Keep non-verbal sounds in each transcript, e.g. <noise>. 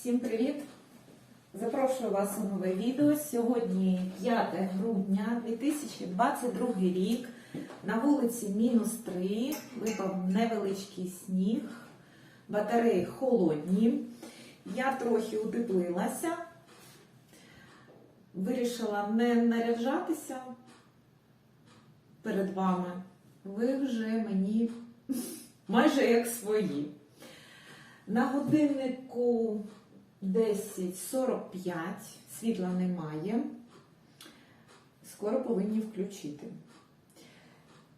Всім привіт! Запрошую вас у нове відео. Сьогодні 5 грудня 2022 рік. На вулиці мінус 3, випав невеличкий сніг, батареї холодні. Я трохи утеплилася, вирішила не наряджатися перед вами. Ви вже мені <laughs> майже як свої. На годиннику 10.45, світла немає. Скоро повинні включити.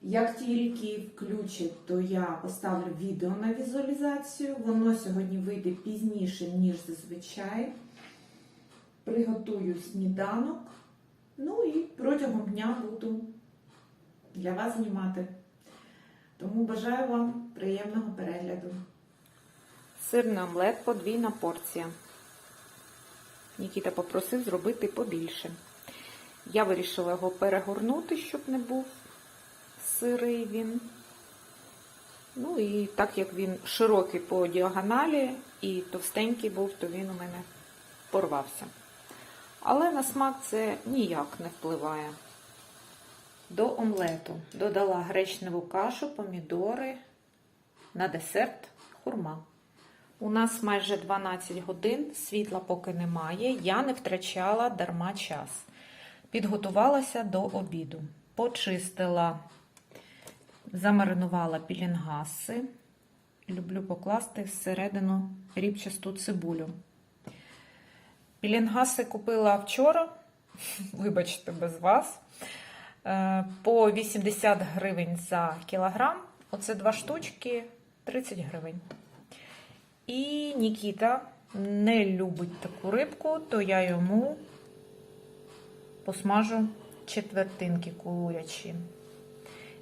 Як тільки включать, то я поставлю відео на візуалізацію. Воно сьогодні вийде пізніше, ніж зазвичай. Приготую сніданок. Ну і протягом дня буду для вас знімати. Тому бажаю вам приємного перегляду. Сирний омлет подвійна порція. Нікіта попросив зробити побільше. Я вирішила його перегорнути, щоб не був сирий він. Ну і так як він широкий по діагоналі і товстенький був, то він у мене порвався. Але на смак це ніяк не впливає. До омлету додала гречневу кашу, помідори, на десерт хурма. У нас майже 12 годин, світла поки немає. Я не втрачала дарма час. Підготувалася до обіду. Почистила, замаринувала пілінгаси. Люблю покласти всередину рібчасту цибулю. Пілінгаси купила вчора, <laughs> вибачте, без вас. е, По 80 гривень за кілограм. Оце два штучки 30 гривень. І Нікіта не любить таку рибку, то я йому посмажу четвертинки курячі.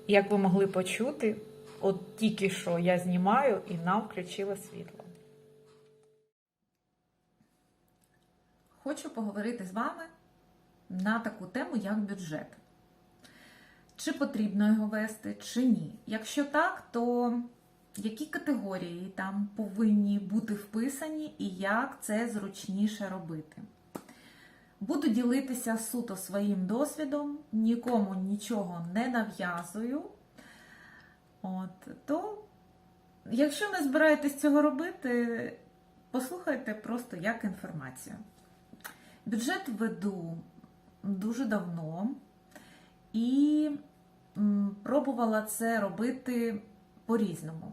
Як ви могли почути, от тільки що я знімаю і нам включила світло. Хочу поговорити з вами на таку тему, як бюджет. Чи потрібно його вести, чи ні. Якщо так, то які категорії там повинні бути вписані і як це зручніше робити? Буду ділитися суто своїм досвідом, нікому нічого не нав'язую. От, то, якщо не збираєтесь цього робити, послухайте просто як інформацію. Бюджет веду дуже давно і пробувала це робити по-різному.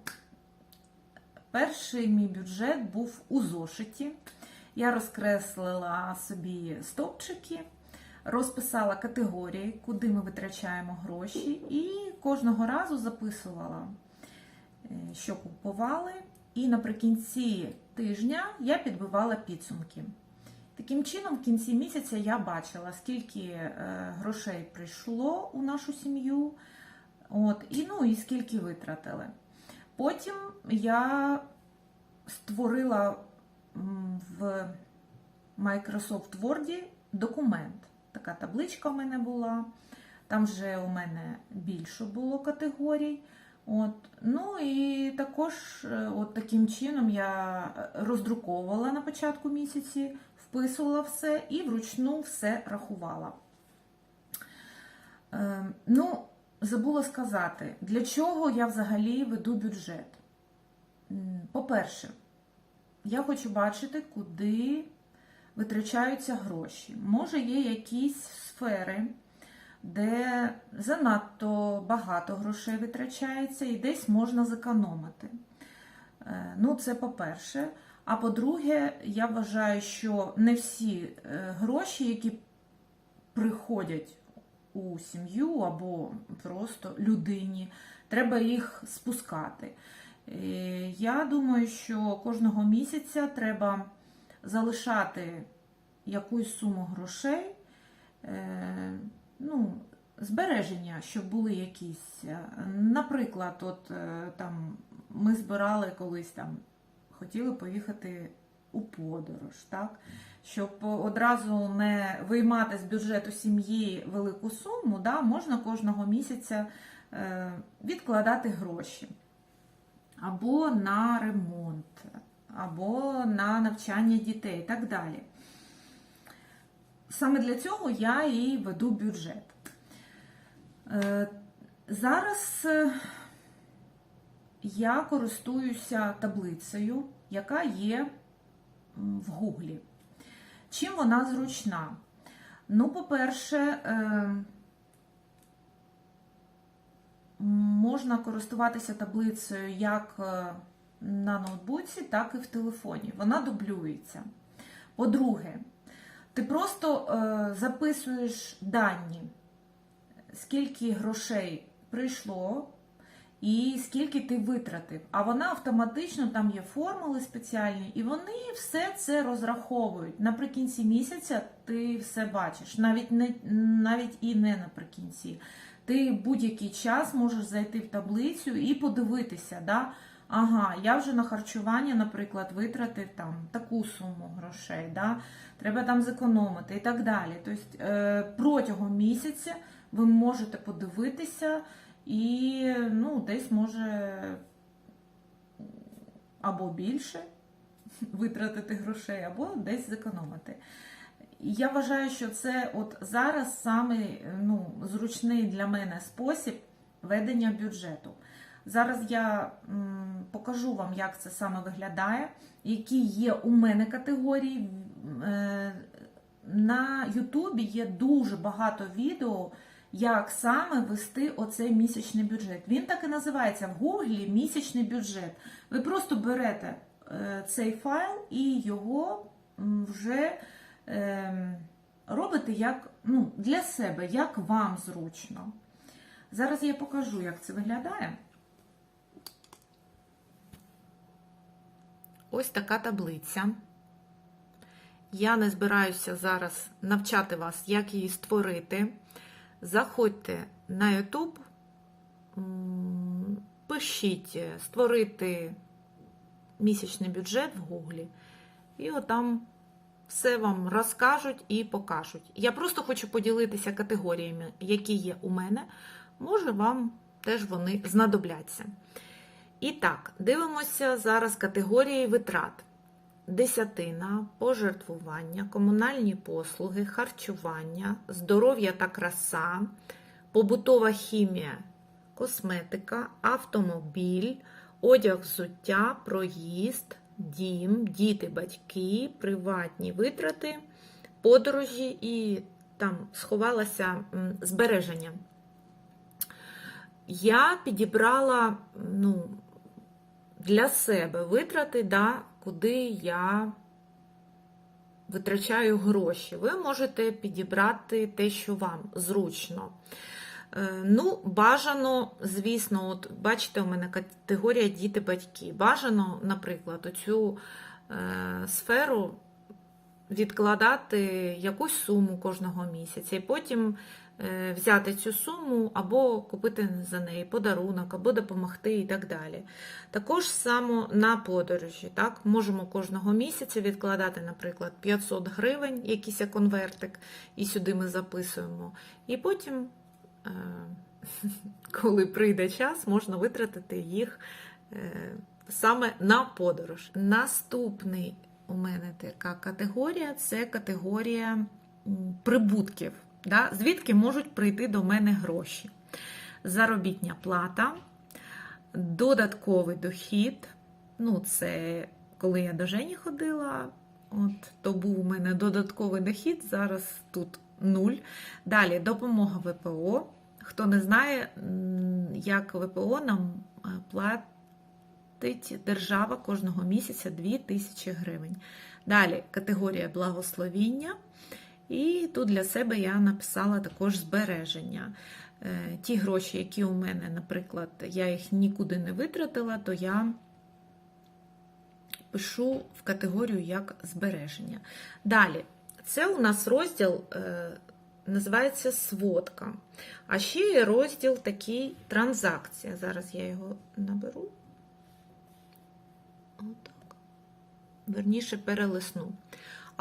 Перший мій бюджет був у зошиті. Я розкреслила собі стовпчики, розписала категорії, куди ми витрачаємо гроші, і кожного разу записувала, е, що купували. І наприкінці тижня я підбивала підсумки. Таким чином, в кінці місяця я бачила, скільки е, грошей прийшло у нашу сім'ю, от, і, ну, і скільки витратили. Потім я створила в Microsoft Word документ. Така табличка в мене була. Там вже у мене більше було категорій. От. Ну і також е, от таким чином я роздруковувала на початку місяці, вписувала все і вручну все рахувала. Е, ну, забула сказати, для чого я взагалі веду бюджет. По-перше, я хочу бачити, куди витрачаються гроші. Може, є якісь сфери, де занадто багато грошей витрачається і десь можна зекономити. Е, Ну, це по-перше. А по-друге, я вважаю, що не всі е, гроші, які приходять у сім'ю або просто людині, треба їх спускати. Е, Я думаю, що кожного місяця треба залишати якусь суму грошей, е, ну, збереження, щоб були якісь. Е, Наприклад, от там ми збирали колись там, хотіли поїхати у подорож, так? Щоб одразу не виймати з бюджету сім'ї велику суму, да, можна кожного місяця е, відкладати гроші або на ремонт, або на навчання дітей і так далі. Саме для цього я і веду бюджет. Е, Зараз е, я користуюся таблицею, яка є в Гуглі. Чим вона зручна? Ну, по-перше, е, можна користуватися таблицею як е, на ноутбуці, так і в телефоні. Вона дублюється. По-друге, ти просто е, записуєш дані, скільки грошей прийшло і скільки ти витратив. А вона автоматично, там є формули спеціальні, і вони все це розраховують. Наприкінці місяця ти все бачиш, навіть не навіть і не наприкінці. Ти будь-який час можеш зайти в таблицю і подивитися, да? ага, я вже на харчування, наприклад, витратив там таку суму грошей, да? треба там зекономити і так далі. Тобто е, протягом місяця ви можете подивитися і ну, десь може або більше <laughs> витратити грошей, або десь зекономити. Я вважаю, що це от зараз саме ну, зручний для мене спосіб ведення бюджету. Зараз я м, покажу вам, як це саме виглядає, які є у мене категорії. Е, на Ютубі є дуже багато відео, як саме вести оцей місячний бюджет. Він так і називається в Гуглі місячний бюджет. Ви просто берете е, цей файл і його вже е, робите як, ну, для себе, як вам зручно. Зараз я покажу, як це виглядає. Ось така таблиця. Я не збираюся зараз навчати вас, як її створити. Заходьте на YouTube, пишіть створити місячний бюджет в Гуглі, і отам все вам розкажуть і покажуть. Я просто хочу поділитися категоріями, які є у мене. Може, вам теж вони знадобляться. І так, дивимося зараз категорії витрат. Десятина, пожертвування, комунальні послуги, харчування, здоров'я та краса, побутова хімія, косметика, автомобіль, одяг, взуття, проїзд, дім, діти, батьки, приватні витрати, подорожі і там сховалося збереження. Я підібрала ну, для себе витрати, да, куди я витрачаю гроші. Ви можете підібрати те, що вам зручно. Е, Ну, бажано, звісно, от бачите, у мене категорія діти-батьки. Бажано, наприклад, оцю е, сферу відкладати якусь суму кожного місяця, і потім взяти цю суму або купити за неї подарунок, або допомогти і так далі. Також само на подорожі. Так? Можемо кожного місяця відкладати, наприклад, 500 гривень, якийсь конвертик, і сюди ми записуємо. І потім, е, <laughs> коли прийде час, можна витратити їх е, саме на подорож. Наступний у мене така категорія це категорія прибутків. Да? Звідки можуть прийти до мене гроші? Заробітня плата, додатковий дохід. Ну, це коли я до Жені ходила, от, то був у мене додатковий дохід, зараз тут нуль. Далі допомога ВПО. Хто не знає, як ВПО нам е, платить держава кожного місяця 2 тисячі гривень. Далі категорія благословіння. І тут для себе я написала також збереження. Е, Ті гроші, які у мене, наприклад, я їх нікуди не витратила, то я пишу в категорію як збереження. Далі, це у нас розділ е, називається сводка. А ще є розділ такий транзакція. Зараз я його наберу. Отак. Верніше перелисну.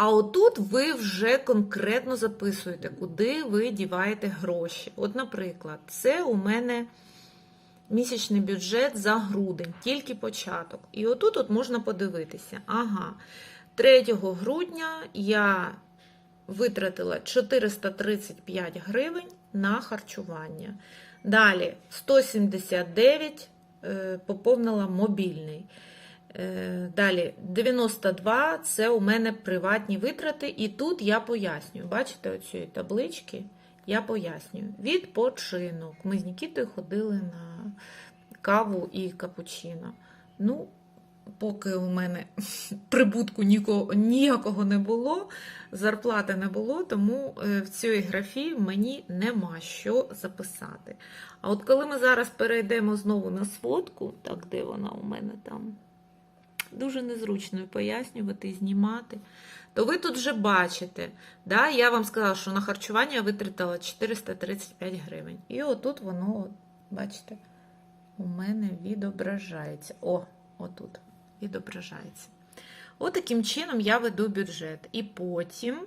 А отут ви вже конкретно записуєте, куди ви діваєте гроші. От, наприклад, це у мене місячний бюджет за грудень, тільки початок. І отут от можна подивитися. Ага, 3 грудня я витратила 435 гривень на харчування. Далі 179 е, поповнила мобільний. Е, Далі 92 це у мене приватні витрати, і тут я пояснюю. Бачите, оцієї таблички я пояснюю. Відпочинок. Ми з Нікітою ходили на каву і капучино. Ну, поки у мене <laughs> прибутку ніко- ніякого не було, зарплати не було, тому е, в цій графі мені нема що записати. А от коли ми зараз перейдемо знову на сводку, так де вона у мене там, дуже незручно пояснювати знімати, то ви тут вже бачите, да, я вам сказала, що на харчування я витратила 435 гривень. І отут воно, от, бачите, у мене відображається. О, отут відображається. От чином я веду бюджет. І потім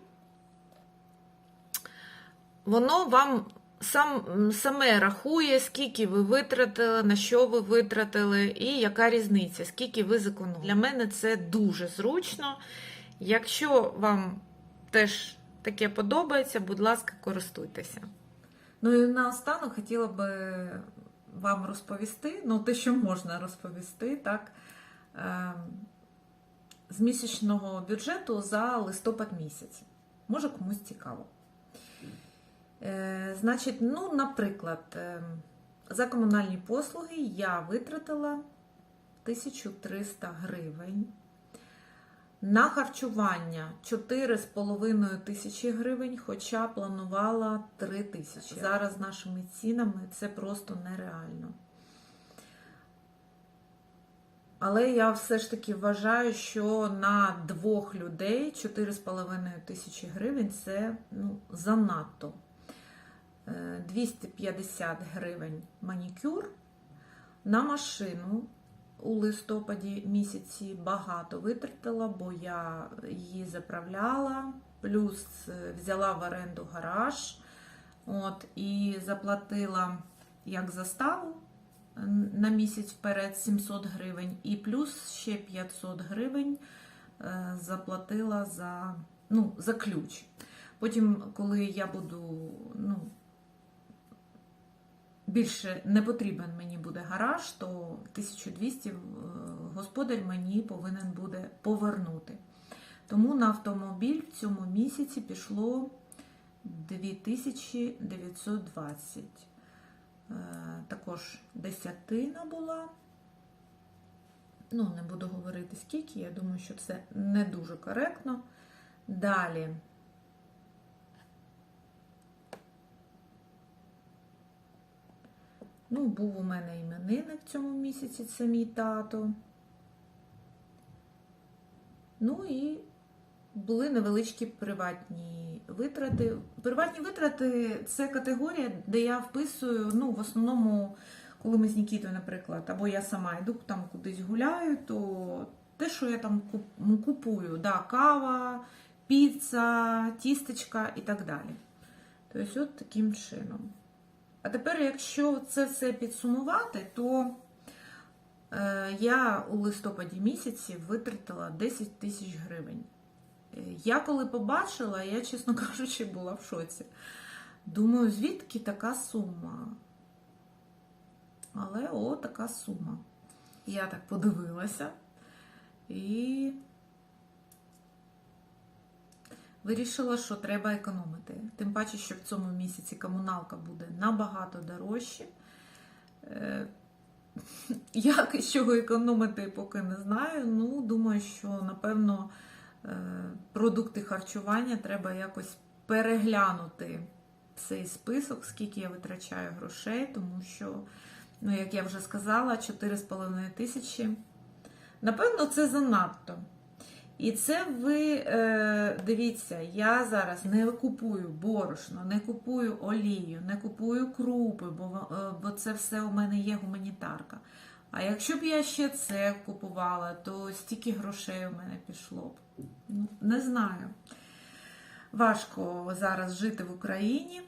воно вам сам, саме рахує, скільки ви витратили, на що ви витратили, і яка різниця, скільки ви зекономили. Для мене це дуже зручно. Якщо вам теж таке подобається, будь ласка, користуйтеся. Ну і наостанок хотіла би вам розповісти, ну те, що можна розповісти, так, е, з місячного бюджету за листопад місяць. Може комусь цікаво. Е, Значить, ну, наприклад, е, за комунальні послуги я витратила 1300 гривень. На харчування 4,5 тисячі гривень, хоча планувала 3 тисячі. Зараз нашими цінами це просто нереально. Але я все ж таки вважаю, що на двох людей 4,5 тисячі гривень це ну, занадто. Е, 250 гривень манікюр. На машину у листопаді місяці багато витратила, бо я її заправляла, плюс е, взяла в оренду гараж. От, і заплатила як заставу на місяць вперед 700 гривень, і плюс ще 500 гривень е, заплатила за, ну, за ключ. Потім, коли я буду, більше не потрібен мені буде гараж, то 1200 е, господар мені повинен буде повернути. Тому на автомобіль в цьому місяці пішло 2920. Е, Також десятина була. Ну, не буду говорити скільки, я думаю, що це не дуже коректно. Далі. Ну, був у мене іменинник в цьому місяці, це мій тато. Ну і були невеличкі приватні витрати. Приватні витрати це категорія, де я вписую, ну, в основному, коли ми з Нікітою, наприклад, або я сама йду там кудись гуляю, то те, що я там ну, купую, да, кава, піца, тістечка і так далі. Тобто, от таким чином. А тепер, якщо це все підсумувати, то е, я у листопаді місяці витратила 10 тисяч гривень. Е, Я коли побачила, я, чесно <laughs> кажучи, була в шоці. Думаю, звідки така сума? Але о, така сума. Я так подивилася і вирішила, що треба економити. Тим паче, що в цьому місяці комуналка буде набагато дорожче. Е, <laughs> Як і чого економити, поки не знаю. Ну, думаю, що напевно е, продукти харчування треба якось переглянути цей список, скільки я витрачаю грошей, тому що, ну, як я вже сказала, 4,5 тисячі. Напевно, це занадто. І це ви е, дивіться, я зараз не купую борошно, не купую олію, не купую крупи, бо, е, бо це все у мене є гуманітарка. А якщо б я ще це купувала, то стільки грошей у мене пішло б. Ну, не знаю. Важко зараз жити в Україні.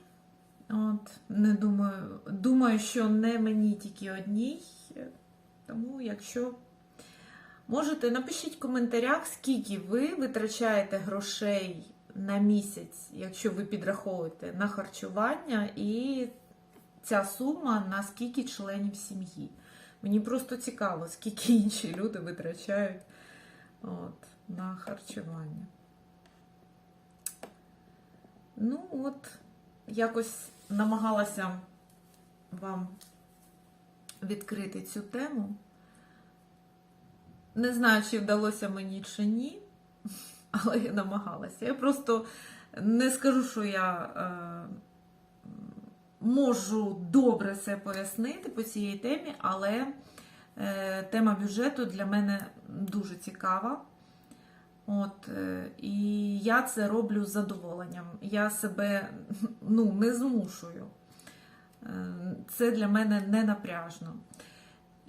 От, не думаю, думаю, що не мені тільки одній. Тому, якщо можете, напишіть в коментарях, скільки ви витрачаєте грошей на місяць, якщо ви підраховуєте на харчування, і ця сума на скільки членів сім'ї. Мені просто цікаво, скільки інші люди витрачають от, на харчування. Ну, от, якось намагалася вам відкрити цю тему. Не знаю, чи вдалося мені чи ні, але я намагалася. Я просто не скажу, що я е, можу добре все пояснити по цій темі, але е, тема бюджету для мене дуже цікава. От, е, і я це роблю з задоволенням. Я себе ну, не змушую. Е, Це для мене не напряжно.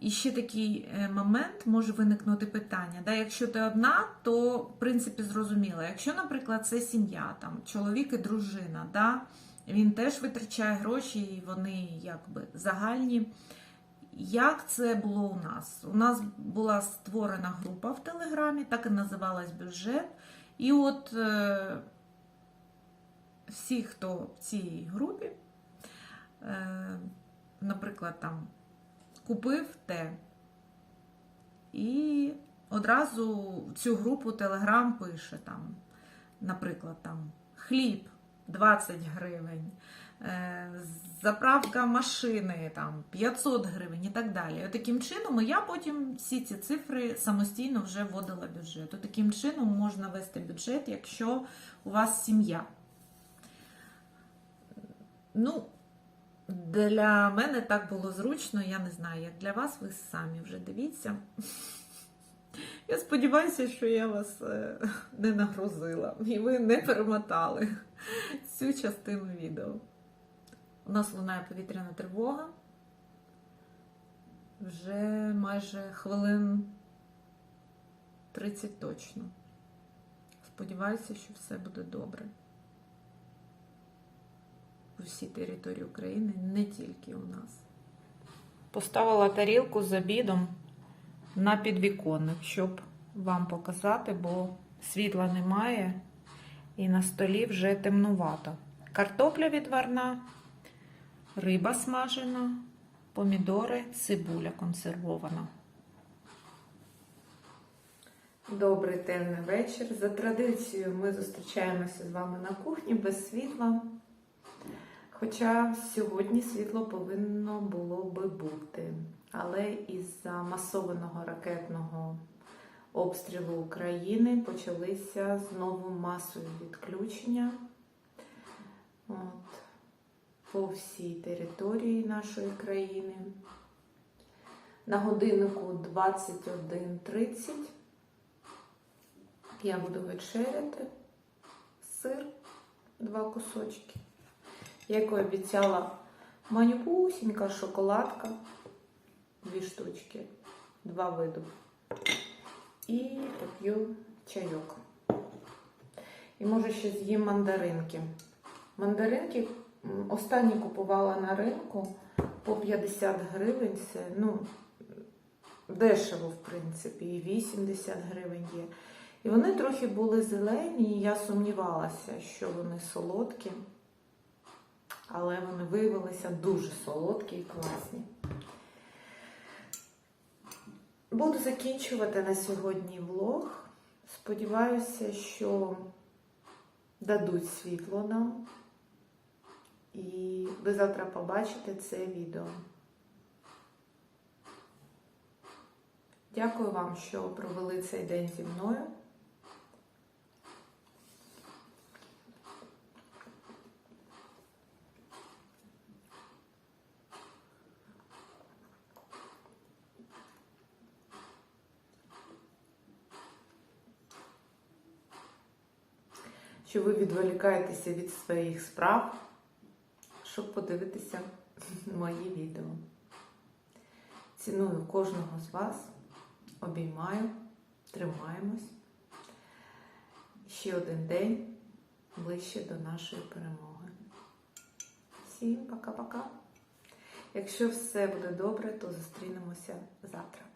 І ще такий е, момент може виникнути питання. Да? Якщо ти одна, то в принципі зрозуміло. Якщо, наприклад, це сім'я, там, чоловік і дружина, да? він теж витрачає гроші, і вони якби загальні. Як це було у нас? У нас була створена група в Телеграмі, так і називалась бюджет. І от е, всі, хто в цій групі, е, наприклад, там купив те, і одразу цю групу Телеграм пише там, наприклад, там хліб 20 гривень, е, заправка машини там 500 гривень і так далі. От таким чином я потім всі ці цифри самостійно вже вводила бюджет. От таким чином можна вести бюджет, якщо у вас сім'я. Ну, для мене так було зручно, я не знаю, як для вас, ви самі вже дивіться. Я сподіваюся, що я вас е, не нагрузила і ви не перемотали цю частину відео. У нас лунає повітряна тривога. Вже майже хвилин 30 точно. Сподіваюся, що все буде добре. У всій території України, не тільки у нас. Поставила тарілку з обідом на підвіконник, щоб вам показати, бо світла немає і на столі вже темнувато. Картопля відварна, риба смажена, помідори, цибуля консервована. Добрий темний вечір. За традицією ми зустрічаємося з вами на кухні без світла. Хоча сьогодні світло повинно було би бути. Але із-за масованого ракетного обстрілу України почалися знову масові відключення От, по всій території нашої країни. На годиннику 21.30 я буду вечеряти сир, два кусочки. Як і обіцяла, манюпусінька шоколадка, дві штучки, два виду. І поп'ю чайок. І може ще з'їм мандаринки. Мандаринки останні купувала на ринку по 50 гривень. Це ну, дешево, в принципі, і 80 гривень є. І вони трохи були зелені, і я сумнівалася, що вони солодкі, але вони виявилися дуже солодкі і класні. Буду закінчувати на сьогодні влог. Сподіваюся, що дадуть світло нам. І ви завтра побачите це відео. Дякую вам, що провели цей день зі мною. Що ви відволікаєтеся від своїх справ, щоб подивитися <laughs> мої відео. Ціную кожного з вас, обіймаю, тримаємось. Ще один день ближче до нашої перемоги. Всім пока-пока. Якщо все буде добре, то зустрінемося завтра.